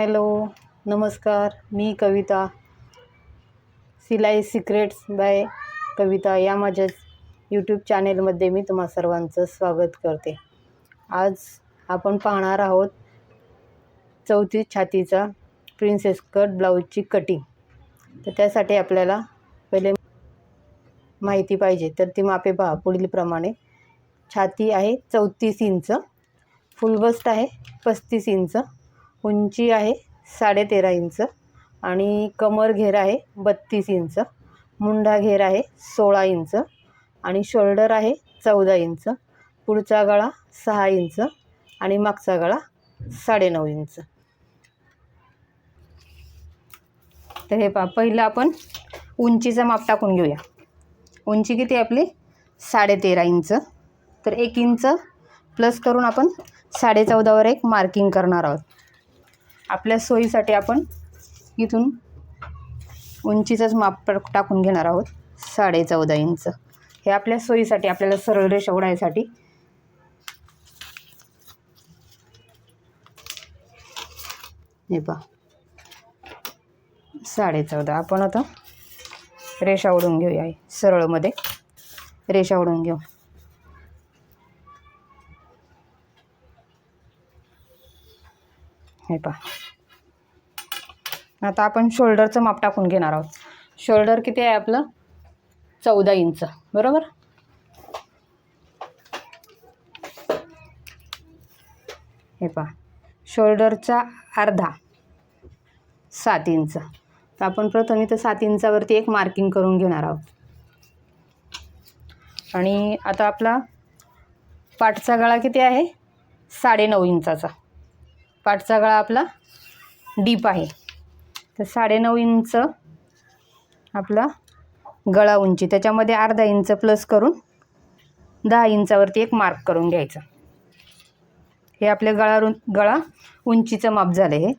Hello नमस्कार. मी कविता. सिलाई secrets bye कविता या माझ्या यूट्यूब चॅनेलमध्ये मी तुम्हा सर्वांचं स्वागत करते. आज आपण पाहणार आहोत चौथी छातीचा प्रिन्सेस कट ब्लाऊजची कटिंग. तर त्यासाठी आपल्याला पहिले माहिती पाहिजे तर ती मापे पहा. पुढीलप्रमाणे छाती आहे चौतीस इंच फुल बस्ट आहे पस्तीस इंच उंची आहे साडेतेरा इंच आणि कमर घेर आहे बत्तीस इंच. मुंडा घेर आहे सोळा इंच आणि शोल्डर आहे चौदा इंच. पुढचा गळा सहा इंच आणि मागचा गळा साडेनऊ इंच. तर हे पहा पहिलं आपण उंचीचं माप टाकून घेऊया. उंची किती आहे आपली? साडेतेरा इंच. तर एक इंच प्लस करून आपण साडेचौदावर एक मार्किंग करणार आहोत. आपल्या सोयीसाठी आपण इथून उंचीचंच माप टाकून घेणार आहोत साडे चौदा इंच. हे आपल्या सोयीसाठी आपल्याला सरळ रेषा उडायसाठी हे पहा. साडे चौदा. आपण आता रेषा ओढून घेऊया. सरळमध्ये रेषा ओढून घेऊ. हे पहा. आता आपण शोल्डरचं माप टाकून घेणार आहोत. शोल्डर किती आहे आपलं? चौदा इंच बरोबर? हे पहा शोल्डरचा अर्धा सात इंच. तर आपण प्रथम इथं सात इंचावरती एक मार्किंग करून घेणार आहोत. आणि आता आपला पाठचा गळा किती आहे? साडेनऊ इंचाचा. पाठचा गळा आपला डीप आहे. तर साडेनऊ इंच आपला गळा उंची. त्याच्यामध्ये अर्धा इंच प्लस करून दहा इंचावरती एक मार्क करून घ्यायचं. हे आपल्या गळा रु गळा उंचीचं माप झालं हे.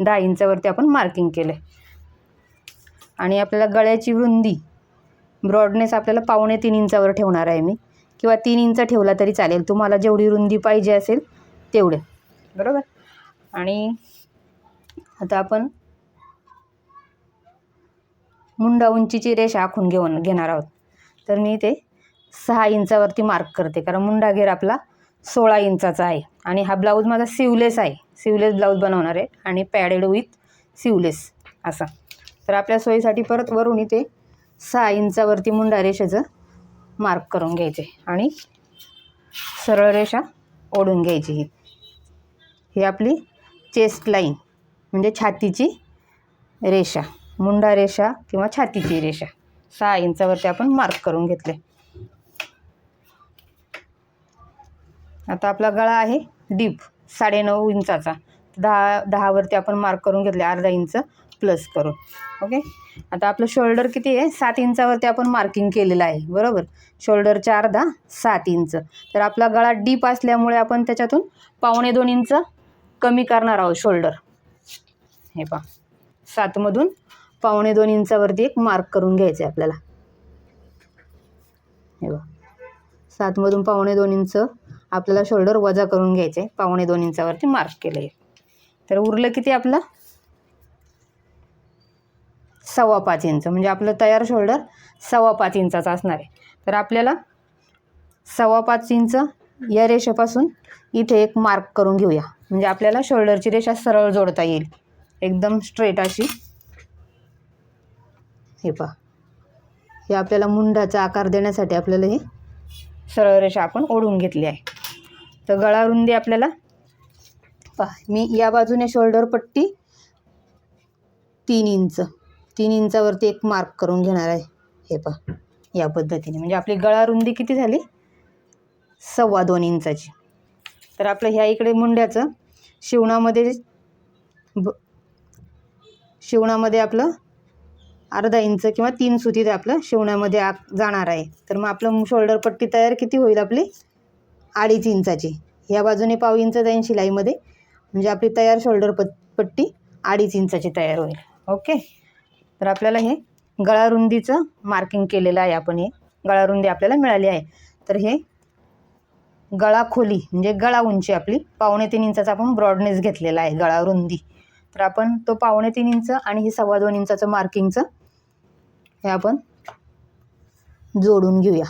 दहा इंचावरती आपण मार्किंग केलं आहे आणि आपल्याला गळ्याची रुंदी ब्रॉडनेस आपल्याला पावणे तीन इंचावर ठेवणार आहे मी. किंवा तीन इंच ठेवला तरी चालेल. तुम्हाला जेवढी रुंदी पाहिजे असेल तेवढे. बरोबर? आणि आता आपण मुंडा उंचीची रेषा आखून घेऊन घेणार आहोत. तर मी ते सहा इंचावरती मार्क करते. कारण मुंडा घेर आपला सोळा इंचाचा आहे. आणि हा ब्लाऊज माझा सिवलेस आहे. सिवलेस ब्लाऊज बनवणार आहे. आणि पॅडेड विथ सिवलेस असा. तर आपल्या सोयीसाठी परत वरून इथे सहा इंचावरती मुंडा रेषेचं मार्क करून घ्यायचे. आणि सरळ रेषा ओढून घ्यायची ही. ही आपली चेस्ट लाईन म्हणजे छातीची रेषा. मुंडा रेषा किंवा छातीची रेषा. सहा इंचावरती आपण मार्क करून घेतले. आता आपला गळा आहे डीप साडेनऊ इंचाचा. दहा दहावरती आपण मार्क करून घेतले अर्धा इंच प्लस करून. ओके आता आपलं शोल्डर किती आहे? सात इंचावरती आपण मार्किंग केलेलं आहे. बरोबर? शोल्डरच्या अर्धा सात इंच. तर आपला गळा डीप असल्यामुळे आपण त्याच्यातून पावणे दोन इंच कमी करणार आहोत शोल्डर हे पहा. सातमधून पावणे दोन इंचावरती एक मार्क करून घ्यायचं आहे आपल्याला. हे बघा. सातमधून पावणे दोन इंच आपल्याला शोल्डर वजा करून घ्यायचे आहे पावणे दोन इंचावरती मार्क केलं आहे तर उरलं किती आपलं? सव्वा पाच इंच. म्हणजे आपलं तयार शोल्डर सव्वा पाच इंचाचा असणार आहे. तर आपल्याला सव्वा पाच इंच या रेषेपासून इथे एक मार्क करून घेऊया. म्हणजे आपल्याला शोल्डरची रेषा सरळ जोडता येईल. एकदम स्ट्रेट अशी. हे पहा. हे आपल्याला मुंडाचा आकार देण्यासाठी आपल्याला हे सरळ रेषा आपण ओढून घेतली आहे. तर गळा रुंदी आपल्याला पहा मी या बाजूने शोल्डर पट्टी तीन इंच तीन इंचावरती एक मार्क करून घेणार आहे. हे पहा या पद्धतीने. म्हणजे आपली गळा रुंदी किती झाली? सव्वा दोन इंचाची. तर आपलं ह्या इकडे मुंड्याचं शिवणामध्ये ब शिवणामध्ये आपलं अर्धा इंच किंवा तीन सुतीत आपलं शिवण्यामध्ये आ जाणार आहे. तर मग आपलं शोल्डर पट्टी तयार किती होईल आपली? अडीच इंचाची. ह्या बाजूने पाव इंच जाईन शिलाईमध्ये. म्हणजे आपली तयार शोल्डर पट पट्टी अडीच इंचाची तयार होईल. ओके? तर आपल्याला हे गळारुंदीचं मार्किंग केलेलं आहे आपण हे. गळारुंदी आपल्याला मिळाली आहे. तर हे गळा खोली म्हणजे गळा उंची आपली पावणे तीन इंचाचा आपण ब्रॉडनेस घेतलेला आहे गळारुंदी. तर आपण तो पावणे तीन इंच आणि हे सव्वा दोन इंचाचं मार्किंगचं हे आपण जोडून घेऊया.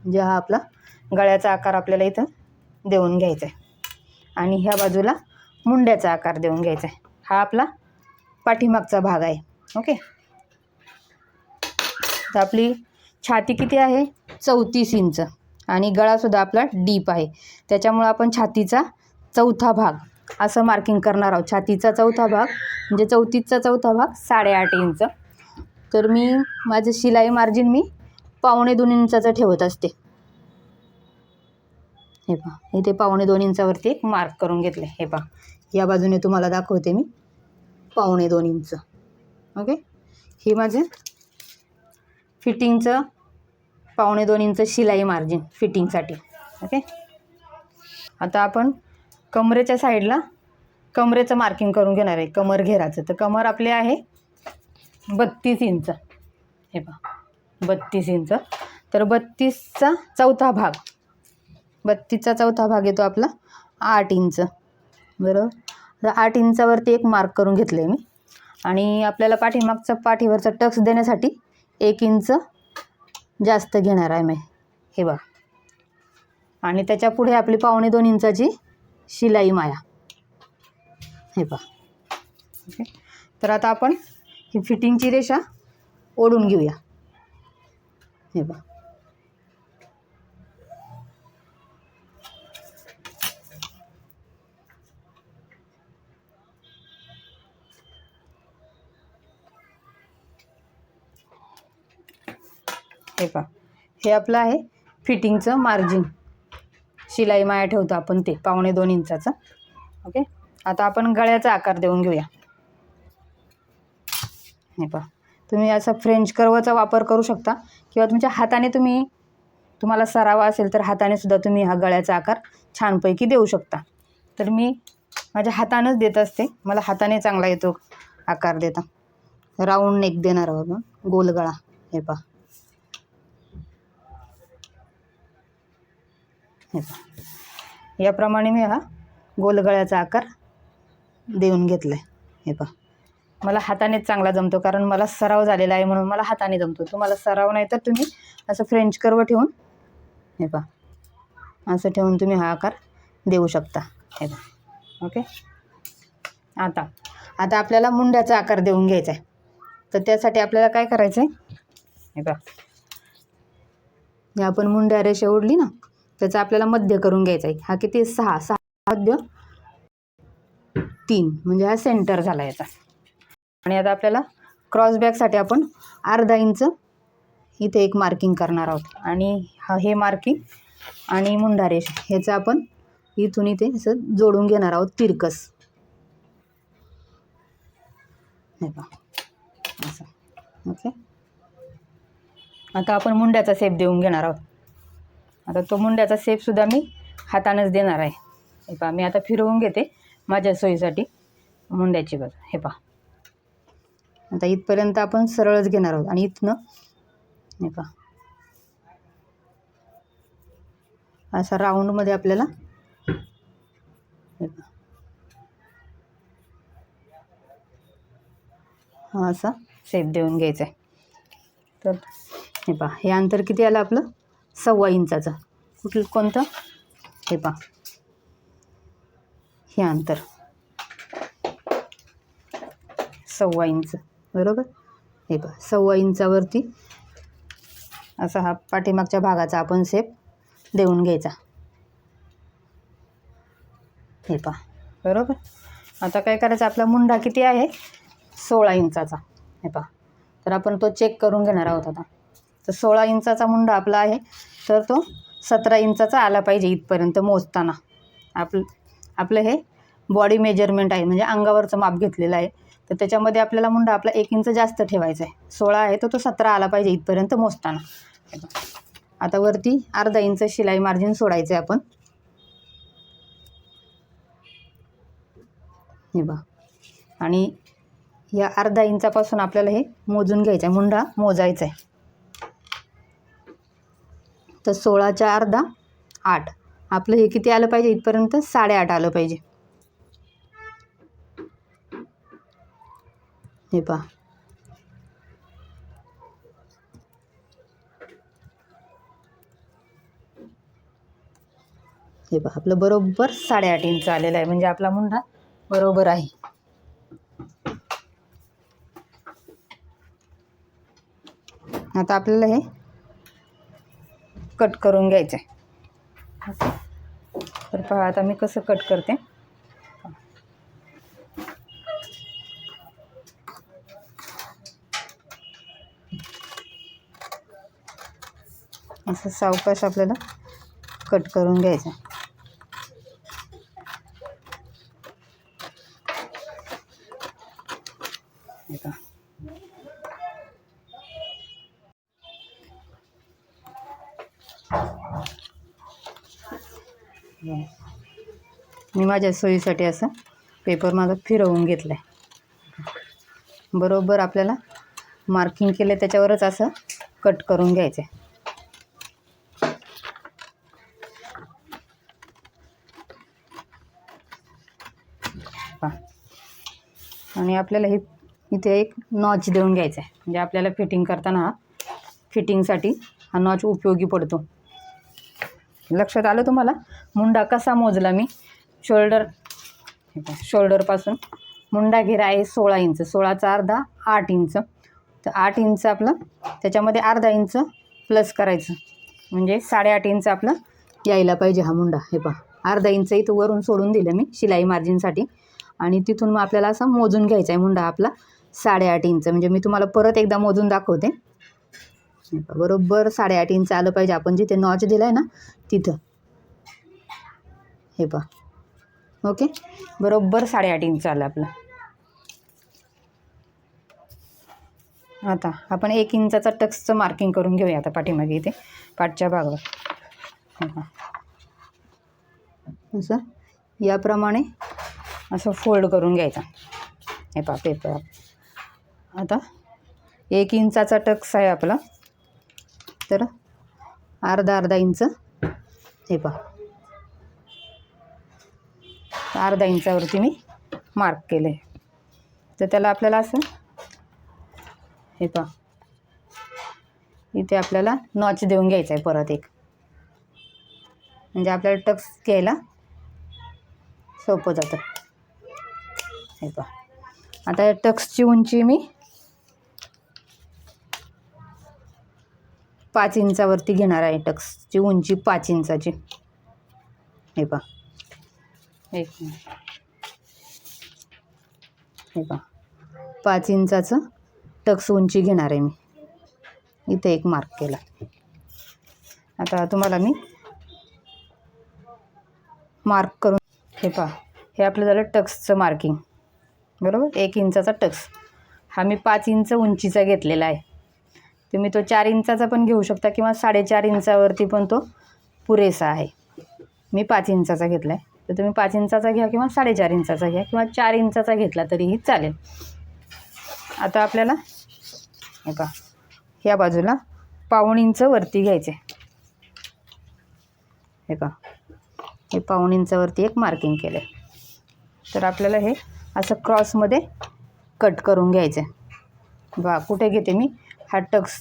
म्हणजे हा आपला गळ्याचा आकार आपल्याला इथं देऊन घ्यायचा आहे आणि ह्या बाजूला मुंड्याचा आकार देऊन घ्यायचा आहे हा आपला पाठीमागचा भाग आहे. ओके? तर आपली छाती किती आहे? चौतीस इंच. आणि गळासुद्धा आपला डीप आहे. त्याच्यामुळं आपण छातीचा चौथा भाग असं मार्किंग करणार आहोत. छातीचा चौथा भाग म्हणजे चौतीसचा चौथा भाग साडेआठ इंच तर मी माझं शिलाई मार्जिन मी पावणे दोन इंचाचं ठेवत असते. हे पहा इथे पावणे दोन इंचावरती एक मार्क करून घेतले हे पहा या बाजूने तुम्हाला दाखवते मी पावणे दोन इंच. ओके? हे माझे फिटिंगचं पावणे दोन इंच शिलाई मार्जिन फिटिंगसाठी ओके? आता आपण कमरेच्या साईडला कमरेचं मार्किंग करून घेणार आहे कमर घेराचं. तर कमर आपले आहे बत्तीस इंच. हे पहा बत्तीस इंच. तर बत्तीसचा चौथा भाग बत्तीसचा चौथा भाग येतो आपला आठ इंच. बरोबर? तर आठ इंचावरती एक मार्क करून घेतलं आहे मी. आणि आपल्याला पाठीमागचा पाठीवरचा टक्स देण्यासाठी एक इंच जास्त घेणार आहे मी. हे बघा. आणि त्याच्या पुढे आपली पावणे दोन इंचाची शिलाई माया. हे पहा. ओके. तर आता आपण ही फिटिंगची रेषा ओढून घेऊया. हे पहा. हे पहा. हे आपलं आहे फिटिंगचं मार्जिन. शिलाई माया ठेवतो आपण ते पावणे दोन इंचाचं. ओके? आता आपण गळ्याचा आकार देऊन घेऊया. हे पहा. तुम्ही असा फ्रेंच कर्वचा वापर करू शकता. किंवा तुमच्या हाताने तुम्ही तुम्हाला सराव असेल तर हाताने सुद्धा तुम्ही हा गळ्याचा आकार छानपैकी देऊ शकता. तर मी माझ्या हातानंच देत असते. मला हाताने चांगला येतो आकार देता. राऊंड नेक देणार आहोत गोल गळा. हे पहा. हे पहा. याप्रमाणे मी हा गोलगळ्याचा आकार देऊन घेतला आहे हे पहा. मला हातानेच चांगला जमतो कारण मला सराव झालेला आहे म्हणून मला हाताने जमतो. तुम्हाला सराव नाही तर तुम्ही असं फ्रेंच कर्व ठेवून हे पहा. असं ठेवून तुम्ही हा आकार देऊ शकता. हे पहा. ओके? आता आता आपल्याला मुंड्याचा आकार देऊन घ्यायचा आहे. तर त्यासाठी आपल्याला काय करायचं आहे हे पहा. हे आपण मुंड्या रेषा ओढली ना त्याचा आपल्याला मध्य करून घ्यायचा आहे. हा किती? सहा. सहा मध्य तीन. म्हणजे हा सेंटर झाला याचा. आणि आता आपल्याला क्रॉस बॅगसाठी आपण अर्धा इंच इथे एक मार्किंग करणार आहोत. आणि हा हे मार्किंग आणि मुंढारेश ह्याचं आपण इथून इथे असं जोडून घेणार आहोत तिरकस. हे असं. ओके आता आपण मुंड्याचा सेप देऊन घेणार आहोत. आता तो मुंड्याचा सेपसुद्धा मी हातानंच देणार आहे. हे पहा मी आता फिरवून घेते माझ्या सोयीसाठी मुंड्याची बाजू हे पहा. आता इथपर्यंत आपण सरळच घेणार आहोत आणि इथनं हे पहा. असा राऊंडमध्ये आपल्याला हे पहा. हा असा सेप देऊन घ्यायचा आहे. तर हे पहा हे अंतर किती आलं आपलं? सव्वा इंचाचं. कुठलं कोणतं? हे पहा. हे अंतर. सव्वा इंच. बरोबर? हे पहा. सव्वा इंचावरती असा हा पाठीमागच्या भागाचा आपण शेप देऊन घ्यायचा. हे पहा. बरोबर? आता काय करायचं? आपला मुंडा किती आहे? सोळा इंचाचा. हे पहा. तर आपण तो चेक करून घेणार आहोत आता. तर सोळा इंचाचा मुंडा आपला आहे. तर तो सतरा इंचाचा आला पाहिजे इथपर्यंत मोजताना. आपलं आपलं हे बॉडी मेजरमेंट आहे. म्हणजे अंगावरचं माप घेतलेलं आहे. तर त्याच्यामध्ये आपल्याला मुंडा आपला एक इंच जास्त ठेवायचा आहे. सोळा आहे तर तो सतरा आला पाहिजे इथपर्यंत मोजताना. आता वरती अर्धा इंच शिलाई मार्जिन सोडायचं आहे आपण. हे बा आणि या अर्धा इंचापासून आपल्याला हे मोजून घ्यायचं आहे. मुंडा मोजायचा आहे. तर सोळाच्या अर्धा आठ. आपलं हे किती आलं पाहिजे इथपर्यंत? साडेआठ आलं पाहिजे. हे पहा. हे पहा आपलं बरोबर साडेआठ इंच आलेलं आहे. म्हणजे आपला मुंडा बरोबर आहे. आता आपल्याला हे कट करून घ्यायचं. आहे तर पहा आता मी कसं कट करते. असं सावकाश आपल्याला कट करून घ्यायचं. मी माझ्या सोयीसाठी असं पेपर माझा फिरवून घेतला आहे बरोबर आपल्याला मार्किंग केलं त्याच्यावरच असं कट करून घ्यायचं आहे आणि आपल्याला हे इथे एक नॉच देऊन घ्यायचा आहे म्हणजे आपल्याला फिटिंग करताना हा फिटिंगसाठी हा नॉच उपयोगी पडतो. लक्षात आलं तुम्हाला? मुंडा कसा मोजला मी? शोल्डर. हे पहा, शोल्डरपासून मुंडा घेरा आहे सोळा इंच सोळाचा अर्धा आठ इंच. तर आठ इंच आपलं त्याच्यामध्ये अर्धा इंच प्लस करायचं. म्हणजे साडेआठ इंच आपलं यायला पाहिजे हा मुंडा. हे पहा अर्धा इंच इथं वरून सोडून दिलं मी शिलाई मार्जिनसाठी आणि तिथून मग आपल्याला असं मोजून घ्यायचा आहे मुंडा आपला साडेआठ इंच. म्हणजे मी तुम्हाला परत एकदा मोजून दाखवते. हे बरोबर साडेआठ इंच आलं पाहिजे. आपण जिथे नॉच दिला आहे ना तिथं. हे पहा ओके? बरोबर साडेआठ इंच आलं आपलं. आता आपण एक इंचाचा टक्सचं मार्किंग करून घेऊया आता पाठीमागे इथे पाठच्या भागावर. असं? याप्रमाणे असं फोल्ड करून घ्यायचा. हे पहा पेपर आता एक इंचाचा टक्स आहे आपला. तर अर्धा अर्धा इंच. हे पहा. अर्धा इंचावरती मी मार्क केले. तर त्याला आपल्याला असं हे पहा. इथे आपल्याला नॉच देऊन घ्यायचा आहे परत एक. म्हणजे आपल्याला टक्स घ्यायला सोपं जातं. हे पहा. आता या टक्सची उंची मी पाच इंचावरती घेणार आहे टक्सची उंची पाच इंचाची. हे पहा. एक मिनिट. हे पहा पाच इंचाचं टक्स उंची घेणार आहे मी. इथे एक मार्क केला. आता तुम्हाला मी मार्क करून हे पहा. हे आपलं झालं टक्सचं मार्किंग बरोबर? एक इंचाचा टक्स. हा मी पाच इंच उंचीचा घेतलेला आहे. तुम्ही तो चार इंचाचा पण घेऊ शकता किंवा साडेचार इंचावरती पण तो पुरेसा आहे. मी पाच इंचाचा घेतला आहे तर तुम्ही पाच इंचाचा घ्या किंवा साडेचार इंचाचा घ्या किंवा चार इंचाचा घेतला तरीही चालेल. आता आपल्याला हे पहा ह्या बाजूला पाऊण इंच वरती घ्यायचे. हे पहा हे पाऊण इंचावरती एक मार्किंग केलं आहे तर आपल्याला हे असं क्रॉसमध्ये कट करून घ्यायचं आहे बा कुठे घेते मी? हा टक्स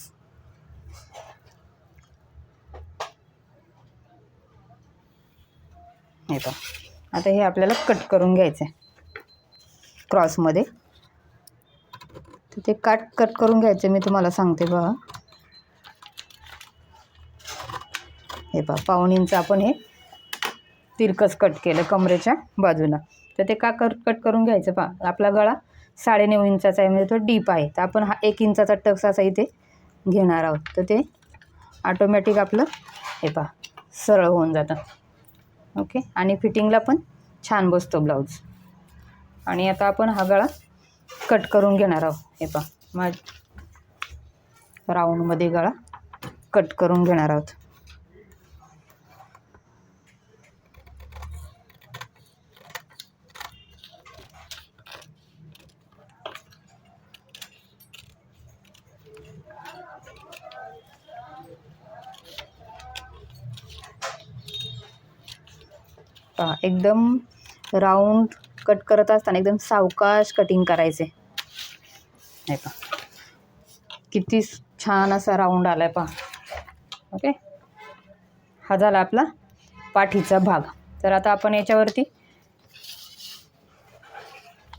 हे पहा आता हे आपल्याला कट करून घ्यायचं आहे क्रॉसमध्ये तर ते काट कट करून घ्यायचे मी तुम्हाला सांगते बघा. हे पहा पाऊण इंच आपण हे तिरकस कट केलं कमरेच्या बाजूला. तर ते का कट कट करून घ्यायचं पहा. आपला गळा साडेनऊ इंचाचा आहे म्हणजे तो डीप आहे. तर आपण हा एक इंचाचा टक्स असा इथे घेणार आहोत. तर ते ऑटोमॅटिक आपलं हे पहा सरळ होऊन जातं. ओके? आणि फिटिंगला पण छान बसतो ब्लाऊज. आणि आता आपण हा गळा कट करून घेणार आहोत. हे पहा माझ राऊंडमध्ये गळा कट करून घेणार आहोत. पहा एकदम राऊंड कट करत असताना एकदम सावकाश कटिंग करायचे. नाही पहा. किती छान असा राऊंड आला आहे पहा. ओके हा झाला आपला पाठीचा भाग. तर आता आपण याच्यावरती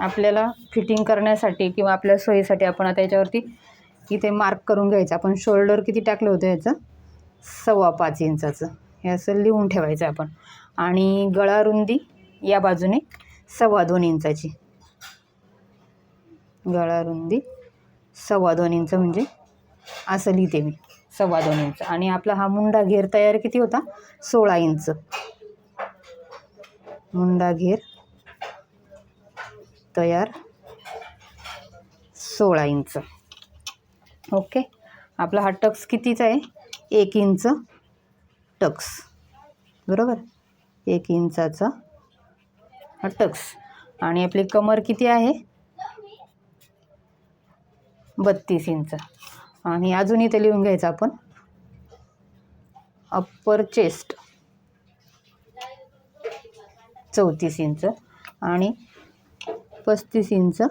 आपल्याला फिटिंग करण्यासाठी किंवा आपल्या सोयीसाठी आपण आता याच्यावरती इथे मार्क करून घ्यायचं. आपण शोल्डर किती टाकलं होतं याचं? सव्वा पाच इंचाचं. हे असं लिहून ठेवायचं आपण. आणि गळा रुंदी या बाजूने सव्वा दोन इंचाची. गळा रुंदी सव्वा दोन इंच म्हणजे असं लिहिते मी सव्वा दोन इंच. आणि आपला हा मुंडा घेर तयार किती होता? सोळा इंच. मुंडा घेर तयार सोळा इंच. ओके? आपला हा टक्स कितीचा आहे? एक इंच. टक्स. बरोबर? एक इंचाचा हा टक्स. आणि आपली कमर किती आहे? बत्तीस इंच. आणि अजून इथे लिहून घ्यायचं आपण. अप्पर चेस्ट चौतीस इंच. आणि पस्तीस इंच.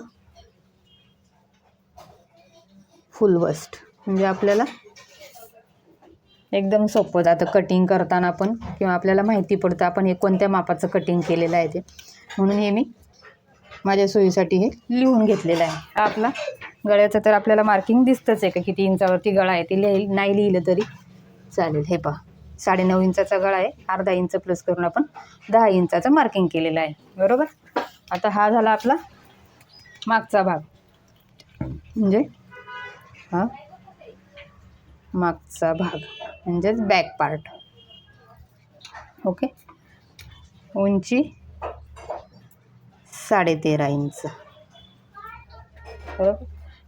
फुल वस्ट म्हणजे आपल्याला एकदम सोपं जातं कटिंग करताना पण किंवा आपल्याला माहिती पडतं आपण हे कोणत्या मापाचं कटिंग केलेलं आहे ते. म्हणून हे मी माझ्या सोयीसाठी हे लिहून घेतलेलं आहे. आपला गळ्याचं तर आपल्याला मार्किंग दिसतंच आहे का? किती इंचावरती गळा आहे ते लिहि नाही लिहिलं तरी चालेल. हे पहा. साडेनऊ इंचाचा गळा आहे. अर्धा इंच प्लस करून आपण दहा इंचाचं मार्किंग केलेलं आहे. बरोबर? आता हा झाला आपला मागचा भाग. म्हणजे हां मागचा भाग म्हणजेच बॅक पार्ट ओके उंची साडेतेरा इंच. बरोबर?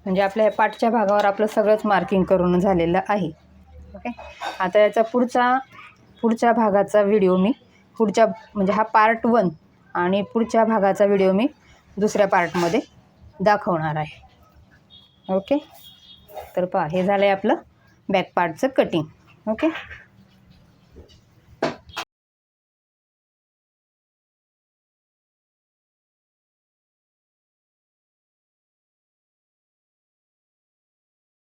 म्हणजे आपल्या ह्या पाठच्या भागावर आपलं सगळंच मार्किंग करून झालेलं आहे. ओके आता याचा पुढचा पुढच्या भागाचा व्हिडिओ मी पुढच्या म्हणजे हा पार्ट वन आणि पुढच्या भागाचा व्हिडिओ मी दुसऱ्या पार्टमध्ये दाखवणार आहे. ओके तर पहा हे झालं आहे आपलं बॅक पार्टचं कटिंग ओके